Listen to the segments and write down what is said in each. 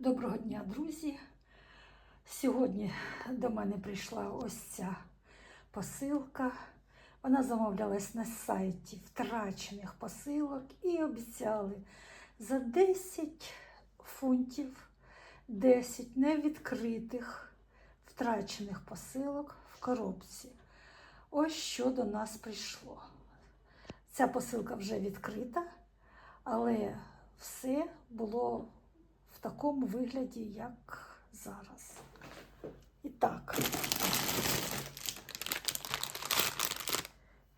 Доброго дня, друзі! Сьогодні до мене прийшла ось ця посилка. Вона замовлялась на сайті втрачених посилок і обіцяли за 10 фунтів 10 невідкритих втрачених посилок в коробці. Ось що до нас прийшло. Ця посилка вже відкрита, але все було такому вигляді, як зараз. І так,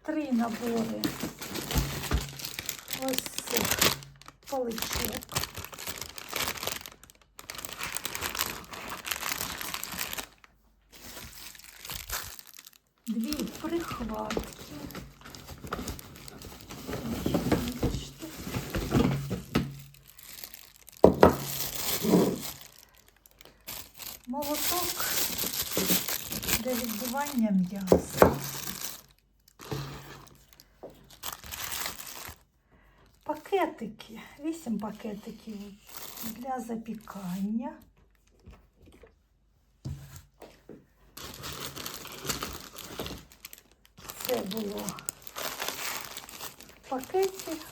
три набори ось цих паличок. Дві прихватки. Бачите. молоток для відбивання м'яса. Пакетики, вісім пакетиків для запікання. Це було в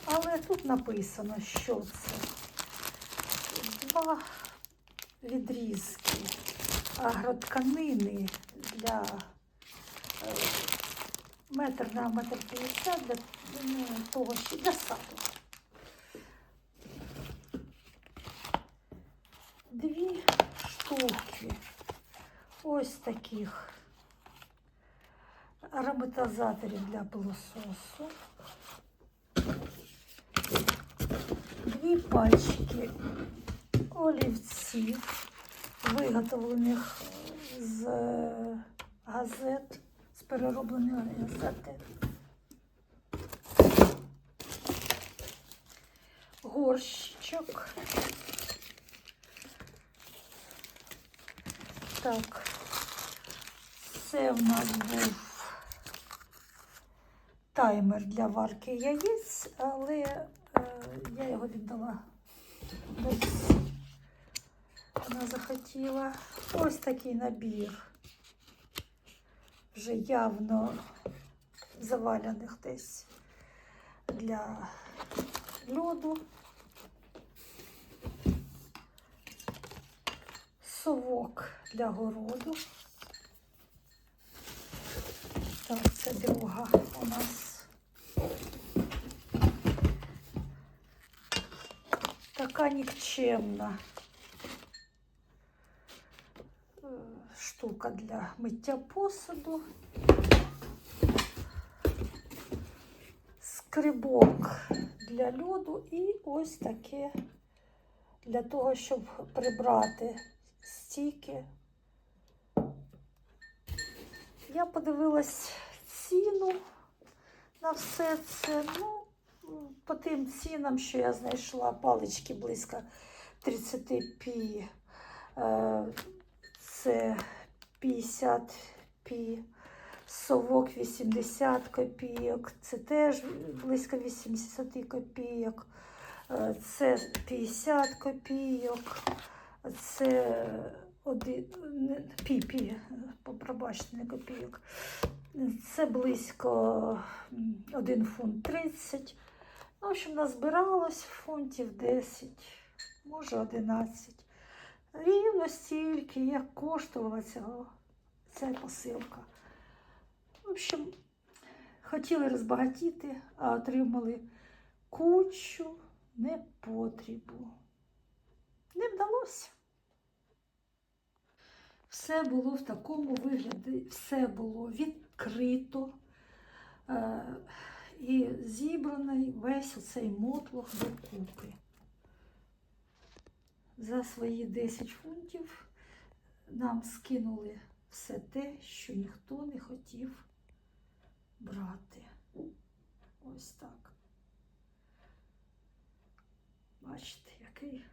але тут написано, що це два відрізки агротканини для е, метр на метр п'ятдесят для ну, того, що для саду. Дві штуки ось таких ароматизаторів для пилососу. Дві пачки олівців, виготовлених з газет, з перероблених газети. Горщичок. Так, це в нас був таймер для варки яєць, але е, я його віддала десь вона захотіла. Ось такий набір. Вже явно завалених десь для льоду. Совок для городу. Так, це друга у нас. Така нікчемна е, штука для миття посуду. Скрибок для льоду і ось таке для того, щоб прибрати стійки. Я подивилась ціну на все це. Ну, по тим цінам, що я знайшла, палички близько 30 пі. Е, Це 50 пі. Совок 80 копійок, це теж близько 80 копійок, Е, це 50 копійок, це один, пі, пі, пробачте, не копійок. Це близько 1 фунт 30. Ну, в общем, назбиралось фунтів 10, може 11. Рівно стільки, як коштувала ця, ця посилка. В общем, хотіли розбагатіти, а отримали кучу непотрібу. Не вдалося. Все було в такому вигляді, все було відкрито е, і зібраний весь оцей мотлох докупи. За свої 10 фунтів нам скинули все те, що ніхто не хотів брати. Ось так. Бачите, який